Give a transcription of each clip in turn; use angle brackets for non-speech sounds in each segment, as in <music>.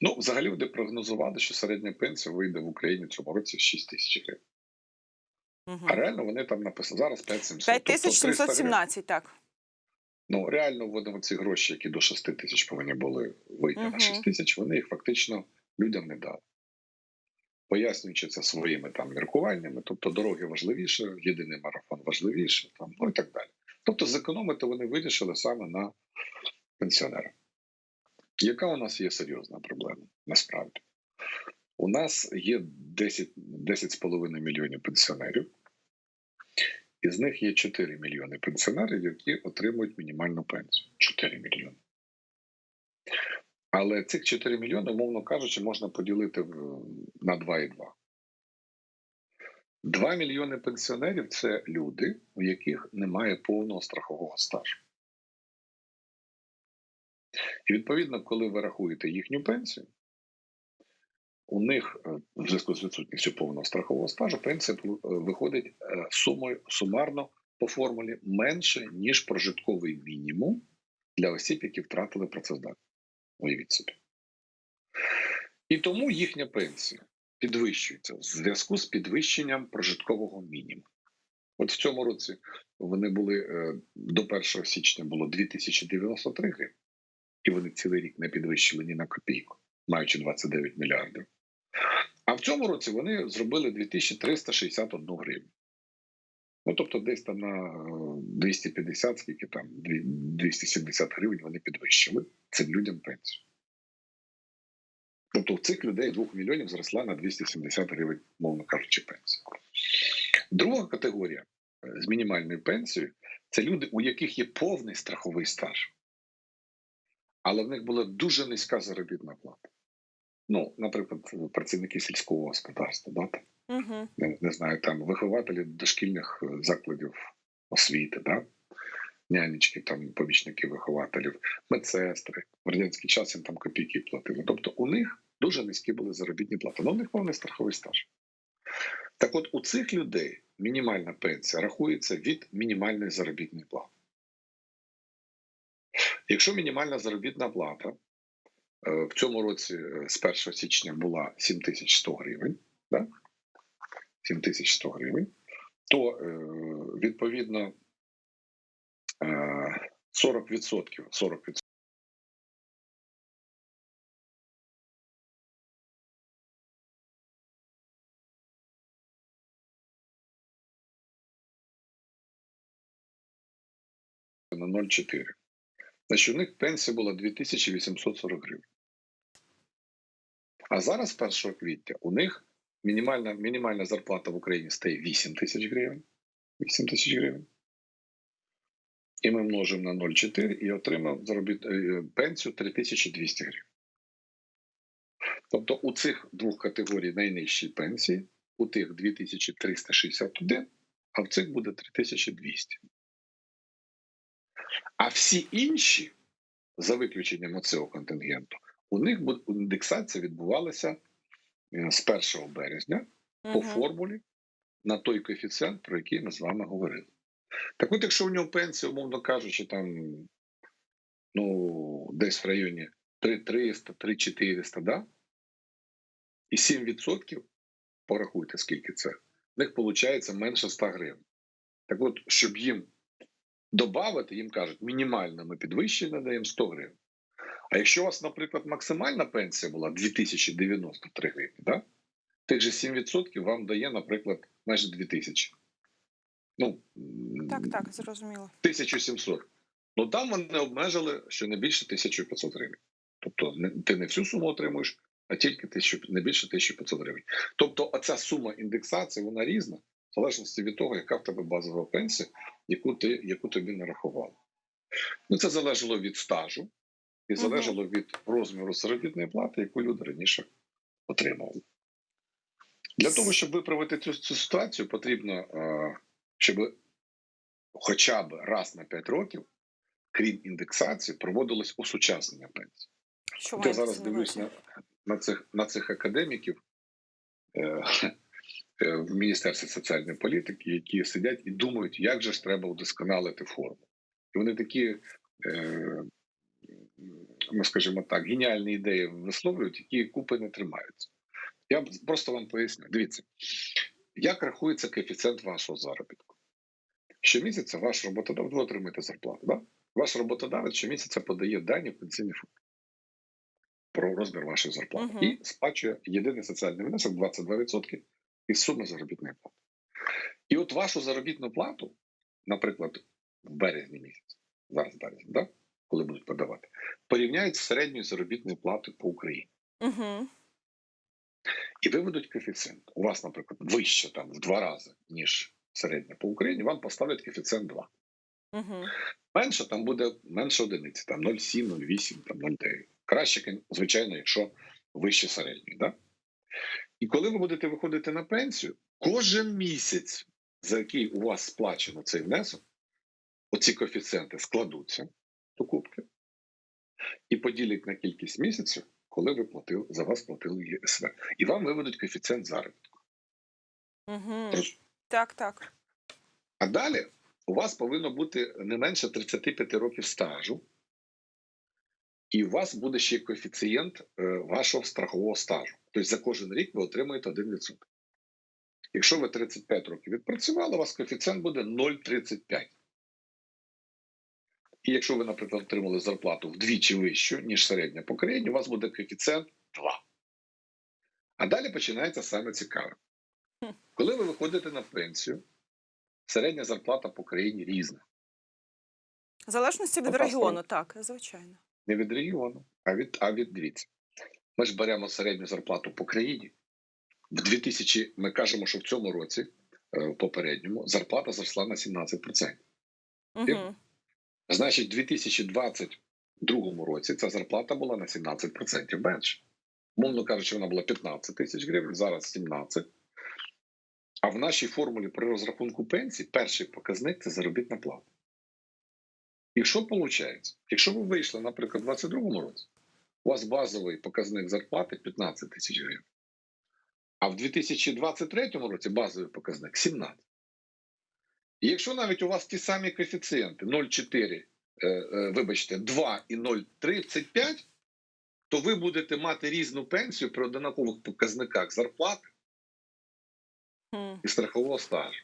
Ну, взагалі, вони прогнозували, що середня пенсія вийде в Україні в цьому році 6 тисяч гривень. Угу. А реально вони там написали зараз 5700. Тобто 300 гривень. 5717, так. Ну, реально, вони ці гроші, які до 6 тисяч повинні були вийти Мгм. на 6 тисяч, вони їх фактично людям не дали. Пояснюючи це своїми там міркуваннями, тобто дороги важливіше, єдиний марафон важливіше, там, ну і так далі. Тобто, зекономити вони вирішили саме на пенсіонерах. Яка у нас є серйозна проблема насправді? У нас є 10, 10,5 мільйонів пенсіонерів, із них є 4 мільйони пенсіонерів, які отримують мінімальну пенсію. 4 мільйони. Але цих 4 мільйони, умовно кажучи, можна поділити на 2,2. 2 мільйони пенсіонерів це люди, у яких немає повного страхового стажу. І відповідно, коли ви рахуєте їхню пенсію, у них е, в зв'язку з відсутністю повного страхового стажу пенсія е, виходить е, сумою сумарно по формулі менше, ніж прожитковий мінімум для осіб, які втратили працездатність. Уявіть собі. І тому їхня пенсія підвищується в зв'язку з підвищенням прожиткового мінімуму. От в цьому році вони були до 1 січня було 2093 гривні, і вони цілий рік не підвищили ні на копійку, маючи 29 мільярдів. А в цьому році вони зробили 2361 гривню. Ну, тобто, десь там на е, 250, скільки там, 270 гривень вони підвищили цим людям пенсію. Тобто, у цих людей 2 мільйонів зросла на 270 гривень, мовно кажучи, пенсія. Друга категорія е, з мінімальною пенсією це люди, у яких є повний страховий стаж, але в них була дуже низька заробітна плата. Ну, наприклад, працівники сільського господарства, да, там, Угу. не, не знаю, там вихователі дошкільних закладів освіти, да? нянечки, там помічники вихователів, медсестри. В радянський час їм там копійки платили. Тобто у них дуже низькі були заробітні плати. але у них повний страховий стаж. Так от у цих людей мінімальна пенсія рахується від мінімальної заробітної плати. Якщо мінімальна заробітна плата е, в цьому році е, з 1 січня була 7100 гривень, да? 7100 гривень, то е, відповідно е, 40%, 40% на 0,4. Значить, у них пенсія була 2840 гривень. А зараз, 1 квітня, у них мінімальна, мінімальна зарплата в Україні стає 8 тисяч гривень. 8 тисяч гривень. І ми множимо на 0,4 і отримав заробіт, е, пенсію 3200 гривень. Тобто у цих двох категорій найнижчі пенсії, у тих 2361, а в цих буде 3200. А всі інші, за виключенням цього контингенту, у них індексація відбувалася е, з 1 березня по формулі на той коефіцієнт, про який ми з вами говорили. Так от, якщо у нього пенсія, умовно кажучи, там ну, десь в районі 3300, 3400, да? і 7%, порахуйте, скільки це, в них виходить менше 100 гривень. Так от, щоб їм додати, їм кажуть, мінімально ми підвищення даємо 100 гривень. А якщо у вас, наприклад, максимальна пенсія була 2093 гривні, да? тих же 7% вам дає, наприклад, майже 2000. Ну, Так, так, зрозуміло. 1700. Ну там вони обмежили, що не більше 1500 гривень. Тобто ти не всю суму отримуєш, а тільки 1000, не більше 1500 гривень. Тобто, оця сума індексації вона різна, в залежності від того, яка в тебе базова пенсія, яку ти яку тобі нарахували. Ну це залежало від стажу і залежало від розміру заробітної плати, яку люди раніше отримували. Для того, щоб виправити цю, цю ситуацію, потрібно, е, щоб хоча б раз на 5 років, крім індексації, проводилось усучаснення пенсії. Що я зараз дивлюсь на, на, цих, на цих академіків е, в Міністерстві соціальної політики, які сидять і думають, як же ж треба удосконалити форму. І вони такі е, ну скажімо так, геніальні ідеї висловлюють, які купи не тримаються. Я просто вам поясню. Дивіться, як рахується коефіцієнт вашого заробітку? Щомісяця ваш роботодавець, ви отримуєте зарплату. Да? Ваш роботодавець щомісяця подає дані в пенсійний фонд про розмір вашої зарплати Мгм. і сплачує єдиний соціальний внесок 22% із суми заробітної плати. І от вашу заробітну плату, наприклад, в березні місяці, зараз березні, да? коли будуть подавати, порівняють з середньою заробітною платою по Україні. Угу. І виведуть коефіцієнт. У вас, наприклад, вище там в два рази, ніж середня по Україні, вам поставлять коефіцієнт 2. Угу. Менше там буде менше одиниці, там 0,7, 0,8, там 0,9. Краще, звичайно, якщо вище середньої. Да? І коли ви будете виходити на пенсію, кожен місяць, за який у вас сплачено цей внесок, оці коефіцієнти складуться до кубки і поділять на кількість місяців, коли ви платили, за вас платили ЄСВ. І вам виведуть коефіцієнт заробітку. Угу. Тож, Так, так. А далі у вас повинно бути не менше 35 років стажу, і у вас буде ще коефіцієнт е, вашого страхового стажу. Тобто за кожен рік ви отримуєте 1%. Якщо ви 35 років відпрацювали, у вас коефіцієнт буде 0,35. І якщо ви, наприклад, отримали зарплату вдвічі вищу, ніж середня по країні, у вас буде коефіцієнт 2. А далі починається саме цікаве. Коли ви виходите на пенсію, середня зарплата по країні різна. В залежності від регіону, так, звичайно. Не від регіону, а від, а від дивіться. Ми ж беремо середню зарплату по країні. В 2000, ми кажемо, що в цьому році, е, в попередньому, зарплата зросла на 17%. Угу. Значить, в 2022 році ця зарплата була на 17% менше. Мовно кажучи, вона була 15 тисяч гривень, зараз 17. А в нашій формулі при розрахунку пенсії перший показник це заробітна плата. І що виходить? Якщо ви вийшли, наприклад, у 2022 році, у вас базовий показник зарплати 15 тисяч гривень. А в 2023 році базовий показник 17. І якщо навіть у вас ті самі коефіцієнти 0,4, е, е, вибачте, 2 і 0,35, то ви будете мати різну пенсію при однакових показниках зарплати і страхового стажу.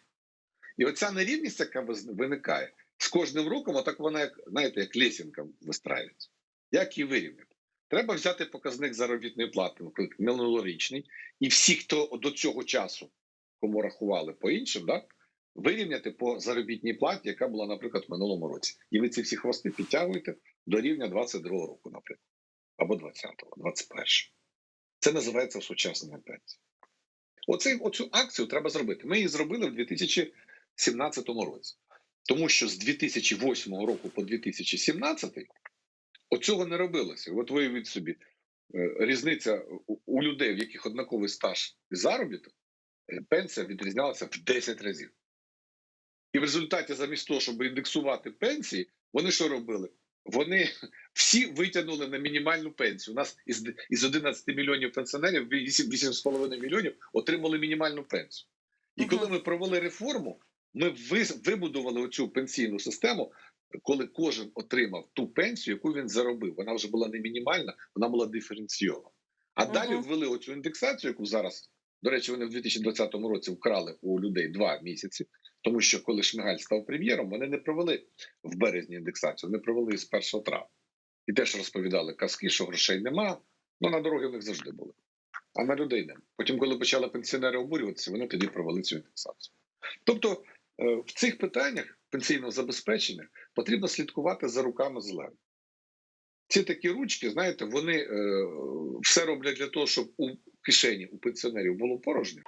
І оця нерівність, яка виникає, з кожним роком, отак вона, як, знаєте, як лесінка вистраюється. Як її вирівняти? Треба взяти показник заробітної плати, минулорічний, і всі, хто до цього часу, кому рахували по іншим, да, вирівняти по заробітній платі, яка була, наприклад, в минулому році. І ви ці всі хвости підтягуєте до рівня 22 року, наприклад, або 20-го, 21-го. Це називається осучаснення пенсії. Оцю акцію треба зробити. Ми її зробили в 2017 році. Тому що з 2008 року по 2017 оцього не робилося. От виявіть собі, е, різниця у- людей, в яких однаковий стаж і заробіток, е, пенсія відрізнялася в 10 разів. І в результаті, замість того, щоб індексувати пенсії, вони що робили? Вони <laughs> всі витягнули на мінімальну пенсію. У нас із, із 11 мільйонів пенсіонерів 8 8,5 мільйонів отримали мінімальну пенсію. І коли ми провели реформу, ми вибудували оцю пенсійну систему, коли кожен отримав ту пенсію, яку він заробив. Вона вже була не мінімальна, вона була диференційована. А Мгм. далі ввели оцю індексацію, яку зараз, до речі, вони в 2020 році вкрали у людей два місяці. Тому що коли Шмигаль став прем'єром, вони не провели в березні індексацію, вони провели з 1 травня. І теж розповідали казки, що грошей нема, ну на дороги в них завжди були. А на людей нема. Потім, коли почали пенсіонери обурюватися, вони тоді провели цю індексацію. Тобто в цих питаннях пенсійного забезпечення потрібно слідкувати за руками зелених. Ці такі ручки, знаєте, вони е, все роблять для того, щоб у кишені у пенсіонерів було порожньо.